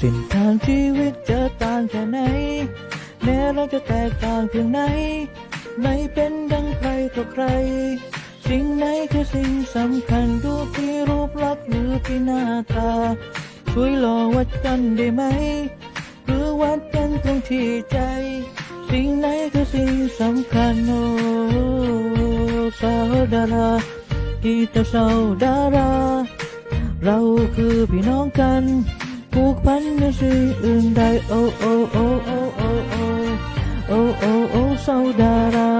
สิ่งทางชีวิตจะต่างแค่ไหน แม้เราจะแตกต่างเพียงไหน ไม่เป็นดังใครต่อใคร สิ่งไหนคือสิ่งสำคัญดูที่รูปลักษณ์หรือที่หน้าตา ช่วยรอวัดกันได้ไหม หรือวัดกันตรงที่ใจ สิ่งไหนคือสิ่งสำคัญโอ้สาวดารากีตาสาวดารา เราคือพี่น้องกัน ผูกพันในสิ่งอื่นใดโอ้โอ้โอ้โอ้โอ้โอ้โอ้โอ้โอ้สาวดารา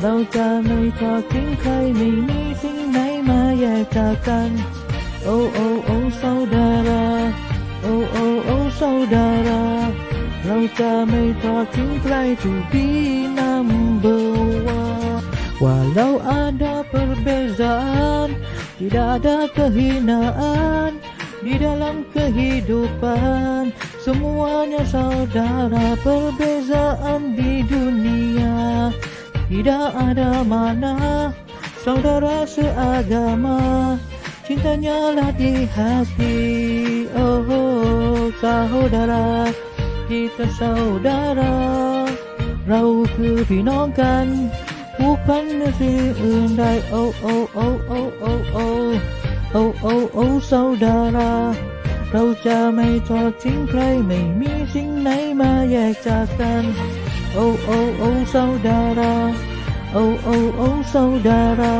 เราจะไม่ทอดทิ้งใครไม่มีสิ่งไหนมาแยกจากกันโอ้โอ้โอ้สาวดาราโอ้โอ้โอ้สาวดาราเราจะไม่ทอดทิ้งใคร to be number one Walau ada perbezaan Tidak ada kehinaan di dalam kehidupan semuanya saudara perbezaan di dunia. Tidak ada mana saudara seagama cintanya lah di hati. Oh, oh saudara kita saudara rau kepinongkan bukan nasi undai. Oh oh oh oh oh oh. โอ้โอ้โอ้สาวดารา เราจะไม่ทอดทิ้งใครไม่มีสิ่งไหนมาแยกจากกัน โอ้โอ้โอ้สาวดารา โอ้โอ้โอ้สาวดารา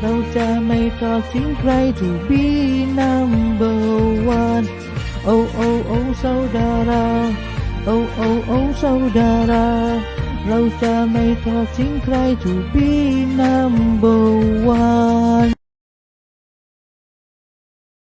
เราจะไม่ทอดทิ้งใคร to be number one โอ้โอ้โอ้สาวดาราโอ้โอ้โอ้สาวดารา เราจะไม่ทอดทิ้งใคร to be number